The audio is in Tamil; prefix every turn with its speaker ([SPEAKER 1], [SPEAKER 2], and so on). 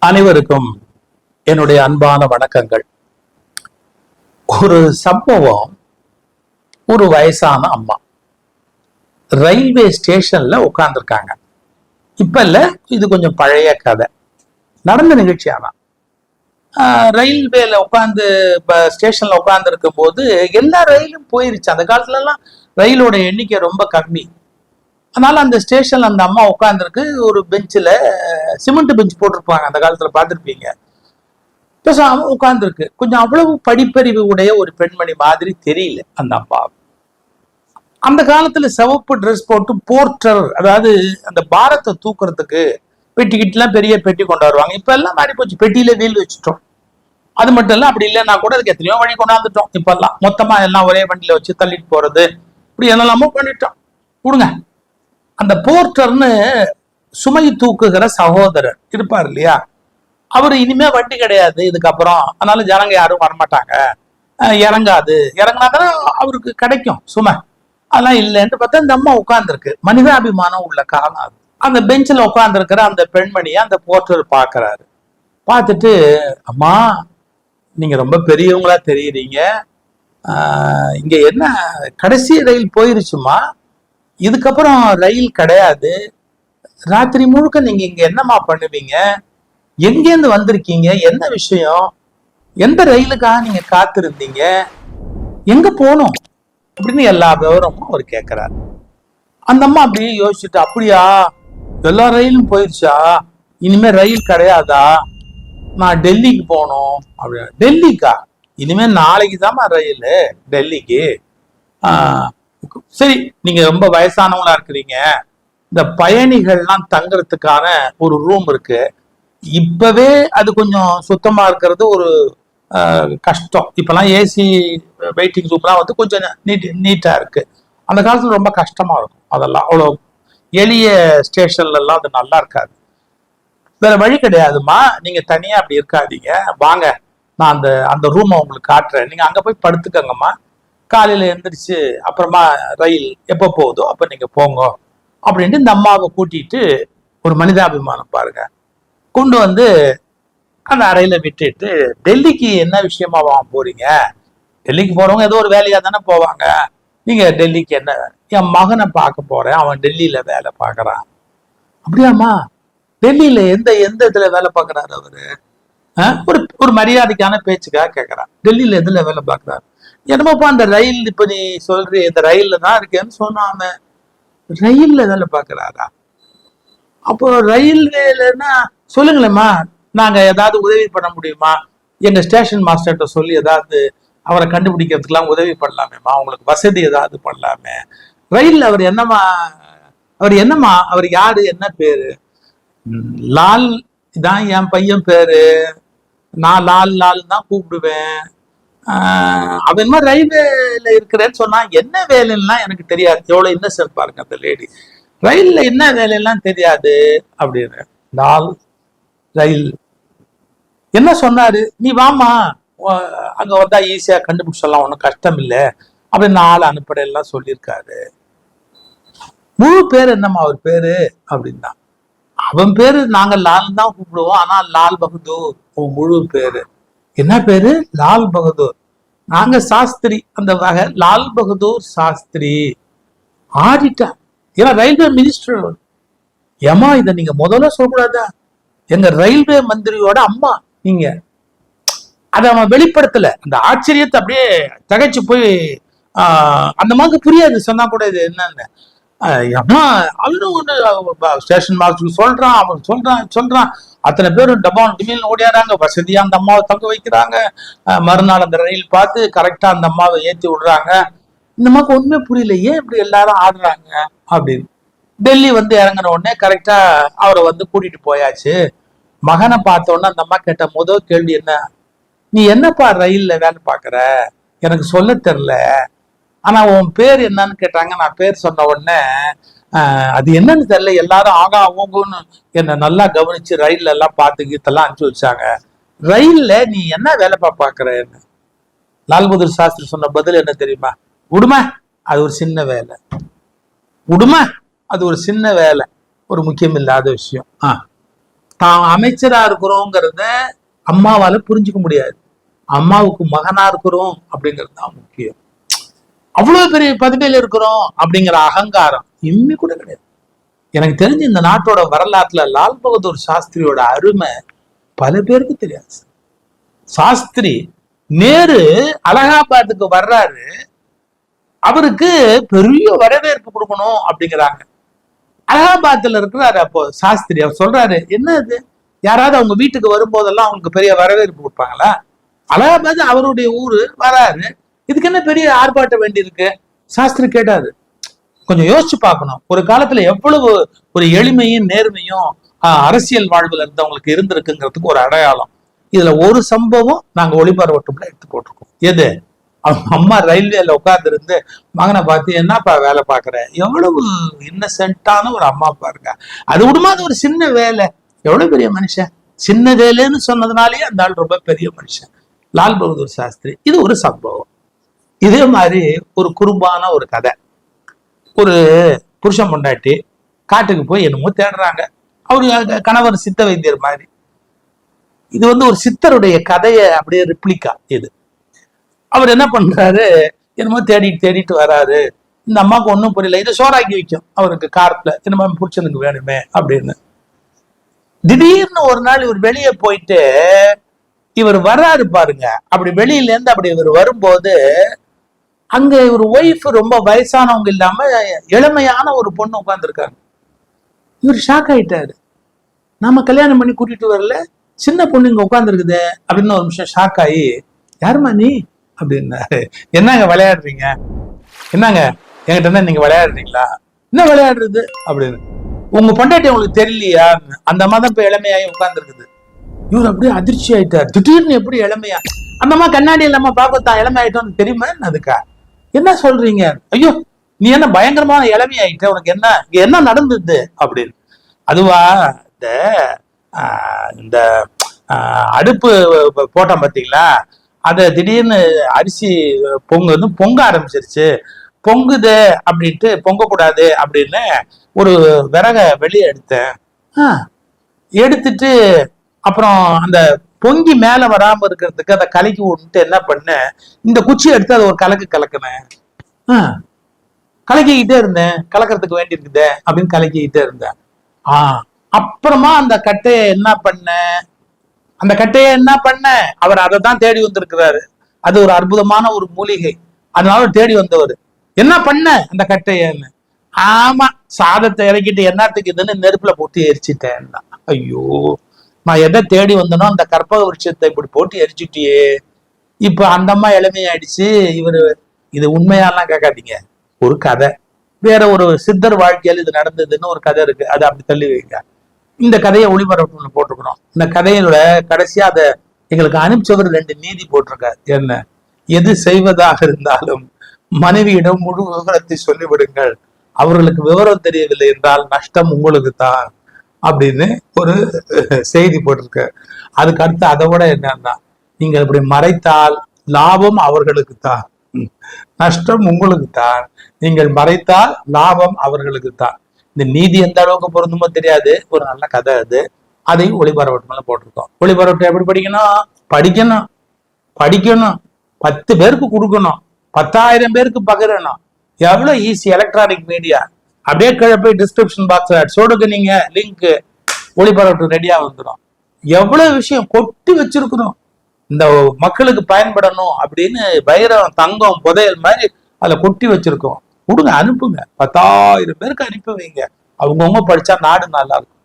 [SPEAKER 1] அனைவருக்கும் என்னுடைய அன்பான வணக்கங்கள். ஒரு சம்பவம் ஒரு வயசான அம்மா. ரயில்வே ஸ்டேஷன்ல உட்கார்ந்துருக்காங்க. இப்ப இல்ல இது கொஞ்சம் பழைய கதை. நடந்த நிகழ்ச்சி ஆனா. ஆஹ் ரயில்வேல உட்காந்து இப்போ ஸ்டேஷன்ல உட்கார்ந்து இருக்கும் போது எல்லா ரயிலும் போயிருச்சு. அந்த காலத்துல எல்லாம் ரயிலோட எண்ணிக்கை ரொம்ப கம்மி. அதனால அந்த ஸ்டேஷன்ல அந்த அம்மா உட்காந்துருக்கு ஒரு பெஞ்சில் சிமெண்ட் பெஞ்ச் போட்டிருப்பாங்க. அந்த காலத்துல பார்த்துருப்பீங்க. பேசாம உட்கார்ந்துருக்கு. கொஞ்சம் அவ்வளவு படிப்பறிவு உடைய ஒரு பெண்மணி மாதிரி தெரியல அந்த அம்மா அந்த காலத்துல சிவப்பு ட்ரெஸ் போட்டு போர்ட்டர் அதாவது அந்த பாரத்தை தூக்குறதுக்கு பெட்டிக்கிட்டலாம் பெரிய பெட்டி கொண்டு வருவாங்க. இப்ப எல்லாம் மாறி போச்சு. பெட்டியில வீல் வச்சுட்டோம். அது மட்டும் இல்ல அப்படி இல்லைன்னா கூட அதுக்கு எத்தனையோ வழி கொண்டாந்துட்டோம். இப்ப எல்லாம் மொத்தமா எல்லாம் ஒரே வண்டியில வச்சு தள்ளிட்டு போறது. இப்படி என்னெல்லாமோ பண்ணிட்டோம். கொடுங்க. அந்த போர்ட்டர்னு சுமை தூக்குகிற சகோதரர் இருப்பார் இல்லையா? அவர் இனிமே வண்டி கிடையாது இதுக்கப்புறம். அதனால ஜனங்க யாரும் வரமாட்டாங்க. இறங்காது. இறங்கினா தானே அவருக்கு கிடைக்கும் சுமை. அதெல்லாம் இல்லைன்ட்டு பார்த்தா இந்த அம்மா உட்காந்துருக்கு மனிதாபிமானம் உள்ள காலம் அது. அந்த பெஞ்சில் உட்காந்துருக்கிற அந்த பெண்மணியை அந்த போர்ட்டர் பார்க்குறாரு. பார்த்துட்டு அம்மா நீங்கள் ரொம்ப பெரியவங்களா தெரியுறீங்க. இங்கே என்ன? கடைசி ரயில் போயிருச்சுமா இதுக்கப்புறம் ரயில் கிடையாது. ராத்திரி முழுக்க நீங்க இங்க என்னம்மா பண்ணுவீங்க? எங்கேருந்து வந்திருக்கீங்க? என்ன விஷயம்? எந்த ரயிலுக்காக நீங்க காத்திருந்தீங்க? எங்க போகணும் அப்படின்னு எல்லா விவரமும் அவர் கேட்கிறார் அந்த அம்மா அப்படியே யோசிச்சுட்டு அப்படியா? எல்லா ரயிலும் போயிருச்சா? இனிமே ரயில் கிடையாதா? நான் டெல்லிக்கு போகணும் அப்படின்னா டெல்லிக்கா? இனிமே நாளைக்கு தாம்மா ரயில்? டெல்லிக்கு? சரி நீங்க ரொம்ப வயசானவங்களா இருக்கிறீங்க. இந்த பயணிகள்லாம் தங்குறதுக்கான ஒரு ரூம் இருக்கு. இப்பவே அது கொஞ்சம் சுத்தமா இருக்கிறது ஒரு கஷ்டம். இப்பெல்லாம் ஏசி வெயிட்டிங் ரூம்லாம் வந்து கொஞ்சம் நீட் நீட்டா இருக்கு. அந்த காலத்துல ரொம்ப கஷ்டமா இருக்கும் அதெல்லாம். அவ்வளோ எளிய ஸ்டேஷன்லெல்லாம் அது நல்லா இருக்காது. வேற வழி கிடையாதும்மா. நீங்க தனியா அப்படி இருக்காதீங்க. வாங்க. நான் அந்த அந்த ரூமை உங்களுக்கு காட்டுறேன். நீங்க அங்க போய் படுத்துக்கங்கம்மா. காலையில எந்திரிச்சு அப்புறமா ரயில் எப்போ போகுதோ அப்போ நீங்க போங்க அப்படின்ட்டு இந்த அம்மாவை கூட்டிட்டு ஒரு மனிதாபிமானம் பாருங்க. கொண்டு வந்து அந்த அறையில் விட்டுட்டு டெல்லிக்கு என்ன விஷயமா வாங்க போறீங்க? டெல்லிக்கு போறவங்க ஏதோ ஒரு வேலையா தானே போவாங்க. நீங்க டெல்லிக்கு என்ன? என் மகனை பார்க்க போறேன். அவன் டெல்லியில வேலை பார்க்கறான். அப்படியாம்மா? டெல்லியில எந்த எந்த இதுல வேலை பார்க்குறாரு அவரு? ஒரு ஒரு மரியாதைக்கான பேச்சுக்காக கேட்கறான் டெல்லியில எதுல வேலை பார்க்கறாரு? என்னமோப்பா அந்த ரயில் இப்ப நீ சொல்ற இந்த ரயில்ல தான் இருக்கேன்னு சொன்னாம ரயில்ல வேலை பாக்குறாரா? அப்போ ரயில்வேலன்னா சொல்லுங்களேம்மா நாங்க ஏதாவது உதவி பண்ண முடியுமா? எங்க ஸ்டேஷன் மாஸ்டர்கிட்ட சொல்லி ஏதாவது அவரை கண்டுபிடிக்கிறதுக்கெல்லாம் உதவி பண்ணலாமேம்மா? அவங்களுக்கு வசதி ஏதாவது பண்ணலாமே? ரயில் அவர் என்னம்மா அவர் என்னம்மா அவர் யாரு என்ன பேரு? லால் தான் என் பையன் பேரு. நான் லால் லால் தான் கூப்பிடுவேன். அவன் மாதிரி ரயில்வேல இருக்கிறேன்னு சொன்னா என்ன வேலைன்னா எனக்கு தெரியாது. எவ்வளவு இன்னசென்ட் பாருங்க அந்த லேடி ரயில்ல என்ன வேலையெல்லாம் தெரியாது அப்படின்னு லால் ரயில். என்ன சொன்னாரு? நீ வாமா அங்க வந்தா ஈஸியா கண்டுபிடிச்சிடலாம். ஒன்றும் கஷ்டம் இல்லை அப்படின்னு ஆள் அனுப்பட எல்லாம் சொல்லியிருக்காரு. முழு பேர் என்னம்மா அவர் பேரு? அப்படின்னா அவன் பேரு நாங்க லால் தான் கூப்பிடுவோம். ஆனா லால் பகதூர் உன் முழு பேரு. என்ன பேரு? லால் பகதூர். நாங்க சாஸ்திரி. அந்த வகை லால் பகதூர் சாஸ்திரி. ஆடிட்டா. ஏன்னா ரயில்வே மினிஸ்டர் ஏமா இதை நீங்க முதல்ல சொல்லக்கூடாதா? எங்க ரயில்வே மந்திரியோட அம்மா நீங்க. அதை அவன் வெளிப்படுத்தல. அந்த ஆச்சரியத்தை அப்படியே தகைச்சு போய் ஆஹ், அந்த மாதிரி புரியாது. சொன்னா கூட இது என்னன்னு. அம்மா அவனும் ஒன்று ஸ்டேஷன் மாஸ்டருக்கு சொல்றான் அவன் சொல்றான் சொல்றான். அத்தனை பேரும் டபான் டிமில் ஓடியாராங்க. வசதியா அந்த அம்மாவை தங்க வைக்கிறாங்க. மறுநாள் அந்த ரயில் பார்த்து கரெக்டா அந்த அம்மாவை ஏத்தி விடுறாங்க. இந்த மாதிரி ஒண்ணுமே புரியல. ஏன் இப்படி எல்லாரும் ஆடுறாங்க? அப்படின்னு. டெல்லி வந்து இறங்கின உடனே கரெக்டா அவரை வந்து கூட்டிட்டு போயாச்சு. மகனை பார்த்த உடனே அந்த அம்மா கேட்ட முதல் கேள்வி என்ன? நீ என்னப்பா ரயில்ல வேலை பாக்குற எனக்கு சொல்ல தெரியல ஆனா உன் பேர் என்னன்னு கேட்டாங்க. நான் பேர் சொன்ன உடனே அது என்னன்னு தெரியல. எல்லாரும் ஆகா ஓங்குன்னு என்ன நல்லா கவனிச்சு ரயில்ல எல்லாம் பார்த்து கீத்தெல்லாம் அனுப்பிச்சு வச்சாங்க. ரயில்ல நீ என்ன வேலை பார்க்கறன்னு. லால் பகதூர் சாஸ்திரி சொன்ன பதில் என்ன தெரியுமா? உடுமை அது ஒரு சின்ன வேலை. உடுமை அது ஒரு சின்ன வேலை. ஒரு முக்கியம் இல்லாத விஷயம். ஆ. தான் அமைச்சரா இருக்கிறோங்கிறத அம்மாவால புரிஞ்சுக்க முடியாது. அம்மாவுக்கு மகனா இருக்கிறோம் அப்படிங்கிறது தான் முக்கியம். அவ்வளவு பெரிய பதவியில இருக்கிறோம் அப்படிங்கிற அகங்காரம். இம்மி கூட கிடையாது. எனக்கு தெரிஞ்சு இந்த நாட்டோட வரலாற்றுல லால் பகதூர் சாஸ்திரியோட அருமை பல பேருக்கு தெரியாது சாஸ்திரி நேரு அலகாபாத்துக்கு வர்றாரு. அவருக்கு பெரிய வரவேற்பு கொடுக்கணும் அப்படிங்கிறாங்க. அலகாபாத்ல இருக்கிறாரு அப்போ சாஸ்திரி. அவர் சொல்றாரு என்ன இது யாராவது அவங்க வீட்டுக்கு வரும்போதெல்லாம் அவங்களுக்கு பெரிய வரவேற்பு கொடுப்பாங்களா? அலகாபாத் அவருடைய ஊரு வராரு. இதுக்கு என்ன பெரிய ஆர்ப்பாட்டம் வேண்டியிருக்கு? சாஸ்திரி கேட்டாரு கொஞ்சம் யோசிச்சு பார்க்கணும். ஒரு காலத்துல எவ்வளவு ஒரு எளிமையும் நேர்மையும் அரசியல் வாழ்வுல இருந்தவங்களுக்கு இருந்திருக்குங்கிறதுக்கு ஒரு அடையாளம். இதுல ஒரு சம்பவம் நாங்க ஒளிபரவட்டும்ல எடுத்து போட்டிருக்கோம். எது? அவங்க அம்மா ரயில்வேல உட்கார்ந்து இருந்து மகனை பார்த்து என்னப்பா வேலை பாக்குற எவ்வளவு இன்னசென்ட்டான ஒரு அம்மா பாருங்க. அது விடுமா அது ஒரு சின்ன வேலை. எவ்வளவு பெரிய மனுஷன்? சின்ன வேலைன்னு சொன்னதுனாலேயே அந்த ஆள் ரொம்ப பெரிய மனுஷன். லால் பகதூர் சாஸ்திரி இது ஒரு சம்பவம். இதே மாதிரி ஒரு குறும்பான ஒரு கதை. ஒரு புருஷன் பொண்டாட்டி காட்டுக்கு போய் என்னமோ தேடுறாங்க. அவரு கணவர் சித்த வைத்தியர் மாதிரி. இது வந்து ஒரு சித்தருடைய கதையை அப்படியே ரிப்ளிகா இது. அவர் என்ன பண்றாரு? என்னமோ தேடிட்டு தேடிட்டு வராரு. இந்த அம்மாவுக்கு ஒன்றும் புரியல. இதை சோறாக்கி வைக்கும். அவருக்கு கார்ல என்னமோ புருஷனுக்கு வேணுமே? அப்படின்னு. திடீர்னு ஒரு நாள் இவர் வெளியே போயிட்டு இவர் வர்றாரு பாருங்க. அப்படி வெளியில இருந்து அப்படி இவர் வரும்போது அங்க ஒரு ஒய்ஃப் ரொம்ப வயசானவங்க இல்லாம இளமையான ஒரு பொண்ணு உட்காந்துருக்காங்க இவர் ஷாக் ஆயிட்டாரு. நாம கல்யாணம் பண்ணி கூட்டிட்டு வரல சின்ன பொண்ணு இங்க உட்காந்துருக்குது அப்படின்னு ஒரு நிமிஷம் ஷாக் ஆகி யாரும்மா நீ? அப்படின்னாரு. என்னங்க விளையாடுறீங்க? என்னங்க? என்கிட்ட தான் நீங்க விளையாடுறீங்களா? என்ன விளையாடுறது? அப்படின்னு. உங்க பொண்டாட்டி உங்களுக்கு தெரியலையா? அந்த அம்மா தான் இப்ப இளமையாகி உட்கார்ந்துருக்குது. இவர் அப்படியே அதிர்ச்சி ஆயிட்டார். திடீர்னு எப்படி இளமையா அந்த அம்மா கண்ணாடி இல்லாம பாப்பா தான் இளமையாயிட்டோம்னு தெரியுமா அதுக்கா? என்ன சொல்றீங்க? ஐயோ நீ என்ன பயங்கரமான இளமை ஆயிட்ட உனக்கு என்ன இங்க என்ன நடந்தது? அப்படின்னு. அதுவா இந்த இந்த அடுப்பு போட்டோம் பாத்தீங்களா? அதை திடீர்னு அரிசி பொங்கு வந்து பொங்க ஆரம்பிச்சிருச்சு. பொங்குது அப்படின்ட்டு பொங்கக்கூடாது அப்படின்னு ஒரு விறக வெளியே எடுத்தேன். எடுத்துட்டு அப்புறம் அந்த பொங்கி மேல வராம இருக்கிறதுக்கு அதை கலக்கி விட்டு என்ன பண்ண? இந்த குச்சி எடுத்து அதை ஒரு கலக்கு கலக்கினேன். ஆ, கலக்கிக்கிட்டே இருந்தேன். கலக்கிறதுக்கு வேண்டி இருக்குதே அப்படின்னு கலக்கிக்கிட்டே இருந்தேன். ஆஹ் அப்புறமா அந்த கட்டையை என்ன பண்ண? அந்த கட்டையை என்ன பண்ண? அவர் அதை தான் தேடி வந்திருக்கிறாரு. அது ஒரு அற்புதமான ஒரு மூலிகை. அதனால தேடி வந்தவர். என்ன பண்ண அந்த கட்டையன்னு? ஆமா சாதத்தை இறக்கிட்டு என்னத்துக்கு இதுன்னு நெருப்புல போட்டு எரிச்சிட்டேன் ஐயோ. நான் எதை தேடி வந்தனோ அந்த கற்பக விருட்சத்தை இப்படி போட்டு எரிச்சிட்டியே இப்ப அந்த அம்மா எளிமையாயிடுச்சு இவரு இது உண்மையாலாம் கேட்காதீங்க. ஒரு கதை. வேற ஒரு சித்தர் வாழ்க்கையில் இது நடந்ததுன்னு ஒரு கதை இருக்கு. அதை அப்படி தள்ளி வைங்க. இந்த கதையை ஒளிபரப்பு போட்டிருக்கிறோம். இந்த கதையோட கடைசியா அதை எங்களுக்கு அனுப்பிச்சவர் ரெண்டு நீதி போட்டிருக்காரு. என்ன? எது செய்வதாக இருந்தாலும் மனைவியிடம் முழு விவரத்தை சொல்லிவிடுங்கள். அவர்களுக்கு விவரம் தெரியவில்லை என்றால் நஷ்டம் உங்களுக்கு தான் அப்படின்னு ஒரு செய்தி போட்டிருக்க. அதுக்கு அடுத்து அதை விட என்னன்னா நீங்கள் இப்படி மறைத்தால் லாபம் அவர்களுக்கு தான் நஷ்டம் உங்களுக்கு தான் நீங்கள் மறைத்தால் லாபம் அவர்களுக்கு தான் இந்த நீதி எந்த அளவுக்கு பொருந்துமோ தெரியாது. ஒரு நல்ல கதை அது. அதையும் ஒளிபரவட்டு மேல போட்டிருக்கோம். ஒளிபரவட்டு எப்படி படிக்கணும்? படிக்கணும். படிக்கணும். பத்து பேருக்கு கொடுக்கணும். பத்தாயிரம் பேருக்கு பகிரணும். எவ்வளவு ஈஸி எலக்ட்ரானிக் மீடியா அப்படியே கீழே போய் டிஸ்கிரிப்ஷன் பாக்ஸ் சொடுக்கு நீங்க லிங்க் ஒளிபரப்பு ரெடியா வந்துடும் எவ்வளவு விஷயம் கொட்டி வச்சிருக்கணும். இந்த மக்களுக்கு பயன்படணும் அப்படின்னு வைரம் தங்கம் புதையல் மாதிரி அதுல கொட்டி வச்சிருக்கோம். கொடுங்க அனுப்புங்க. பத்தாயிரம் பேருக்கு அனுப்பி வைங்க. அவங்கவுங்க படிச்சா நாடு நல்லா இருக்கும்.